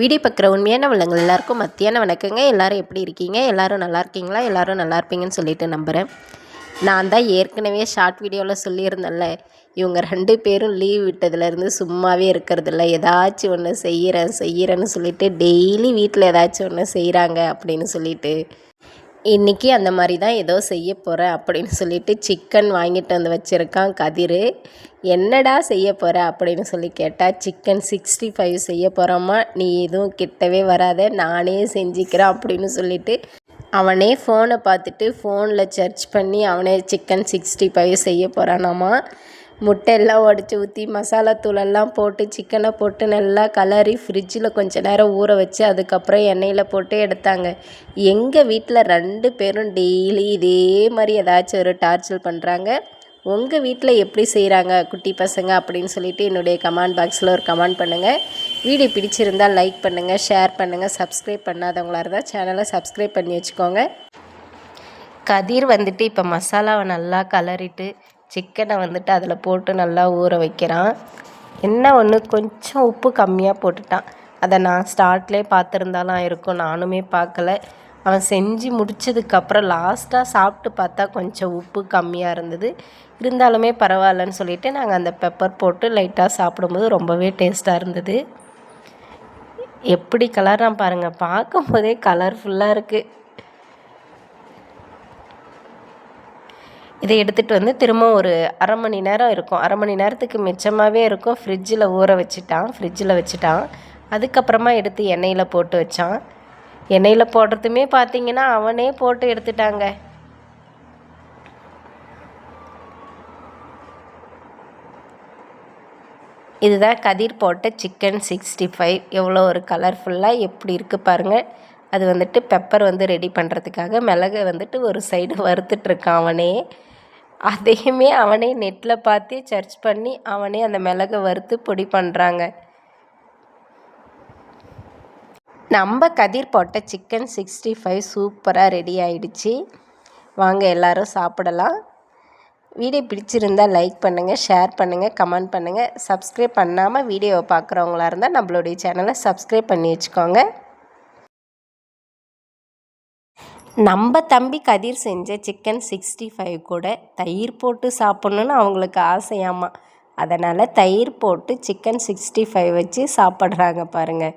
Video பார்க்குற உண்மையான உள்ளங்கள் எல்லாருக்கும் மத்தியான வணக்கங்க. எல்லாரும் எப்படி இருக்கீங்க? எல்லோரும் நல்லா இருக்கீங்களா? எல்லோரும் நல்லா இருப்பீங்கன்னு சொல்லிட்டு நம்புகிறேன் நான் தான் ஏற்கனவே ஷார்ட் வீடியோவில் சொல்லியிருந்தேன்ல இவங்க ரெண்டு பேரும் லீவ் விட்டதுலேருந்து சும்மாவே இருக்கிறதில்ல. ஏதாச்சும் ஒன்று செய்கிறேன் செய்கிறேன்னு சொல்லிட்டு டெய்லி வீட்டில் ஏதாச்சும் ஒன்று செய்கிறாங்க அப்படின்னு சொல்லிட்டு இன்றைக்கி அந்த மாதிரி தான் ஏதோ செய்ய போகிறேன் அப்படின்னு சொல்லிட்டு சிக்கன் வாங்கிட்டு வந்து வச்சுருக்கான் கதிர். என்னடா செய்ய போகிற அப்படின்னு சொல்லி கேட்டால் சிக்கன் சிக்ஸ்டி ஃபைவ் செய்ய போகிறோமா நீ எதுவும் கிட்டவே வராத. நானே செஞ்சுக்கிறேன் அப்படின்னு சொல்லிட்டு அவனே ஃபோனை பார்த்துட்டு ஃபோனில் சர்ச் பண்ணி அவனே சிக்கன் சிக்ஸ்டி ஃபைவ் செய்ய போகிறானாமா முட்டையெல்லாம் உடச்சி ஊற்றி மசாலா தூளெல்லாம் போட்டு சிக்கனை போட்டு நல்லா கலரி ஃப்ரிட்ஜில் கொஞ்ச நேரம் ஊற வச்சு அதுக்கப்புறம் எண்ணெயில் போட்டு எடுத்தாங்க. எங்கள் வீட்டில் ரெண்டு பேரும் டெய்லி இதே மாதிரி ஏதாச்சும் ஒரு டார்ச்சல் பண்ணுறாங்க உங்கள் வீட்டில் எப்படி செய்கிறாங்க குட்டி பசங்க அப்படின்னு சொல்லிட்டு என்னுடைய கமெண்ட் பாக்ஸில் ஒரு கமெண்ட் பண்ணுங்கள் வீடியோ பிடிச்சிருந்தால் லைக் பண்ணுங்கள் ஷேர் பண்ணுங்கள் சப்ஸ்கிரைப் பண்ணாதவங்களா இருந்தால் சேனலை சப்ஸ்கிரைப் பண்ணி வச்சுக்கோங்க. கதிர் வந்துட்டு இப்போ மசாலாவை நல்லா கலரிட்டு சிக்கனை வந்துட்டு அதில் போட்டு நல்லா ஊற வைக்கிறான். என்ன ஒன்று கொஞ்சம் உப்பு கம்மியாக போட்டுட்டான். அதை நான் ஸ்டார்ட்லேயே பார்த்துருந்தாலாம் இருக்கும் நானுமே பார்க்கல. அவன் செஞ்சு முடிச்சதுக்கப்புறம் லாஸ்ட்டாக சாப்பிட்டு பார்த்தா கொஞ்சம் உப்பு கம்மியாக இருந்தது. இருந்தாலுமே பரவாயில்லன்னு சொல்லிட்டு நாங்கள் அந்த பெப்பர் போட்டு லைட்டாக சாப்பிடும்போது ரொம்பவே டேஸ்ட்டாக இருந்தது. எப்படி கலராக பாருங்கள் பார்க்கும் போதே கலர்ஃபுல்லாக இருக்குது இதை எடுத்துகிட்டு வந்து திரும்ப ஒரு அரை மணி நேரம் இருக்கும். அரை மணி நேரத்துக்கு மிச்சமாகவே இருக்கும். ஃப்ரிட்ஜில் ஊற வச்சுட்டான். ஃப்ரிட்ஜில் வச்சுட்டான். அதுக்கப்புறமா எடுத்து எண்ணெயில் போட்டு வச்சான். எண்ணெயில் போடுறதுமே பார்த்தீங்கன்னா அவனே போட்டு எடுத்துட்டாங்க. இதுதான் கதிர் போட்ட சிக்கன் சிக்ஸ்டி ஃபைவ் எவ்வளோ ஒரு கலர்ஃபுல்லாக எப்படி இருக்குது பாருங்கள் அது வந்துட்டு பெப்பர் வந்து ரெடி பண்ணுறதுக்காக மிளகை வந்துட்டு ஒரு சைடு வறுத்துட்ருக்கான் அவனே. அதையுமே அவனே நெட்டில் பார்த்து சர்ச் பண்ணி அவனே அந்த மிளகை வறுத்து பொடி பண்ணுறாங்க நம்ம கதிர் போட்ட சிக்கன் சிக்ஸ்டி ஃபைவ் சூப்பராக ரெடி ஆயிடுச்சு. வாங்க எல்லோரும் சாப்பிடலாம். வீடியோ பிடிச்சிருந்தால் லைக் பண்ணுங்கள் ஷேர் பண்ணுங்கள் கமெண்ட் பண்ணுங்கள் சப்ஸ்கிரைப் பண்ணாமல் வீடியோவை பார்க்குறவங்களா இருந்தால் நம்மளுடைய சேனலை சப்ஸ்கிரைப் பண்ணி வச்சுக்கோங்க. நம்ம தம்பி கதிர் செஞ்ச சிக்கன் சிக்ஸ்டி ஃபைவ் கூட தயிர் போட்டு சாப்பிட்ணுன்னு அவங்களுக்கு ஆசையாமா. அதனால் தயிர் போட்டு சிக்கன் சிக்ஸ்டி ஃபைவ் வச்சு சாப்பிட்றாங்க பாருங்கள்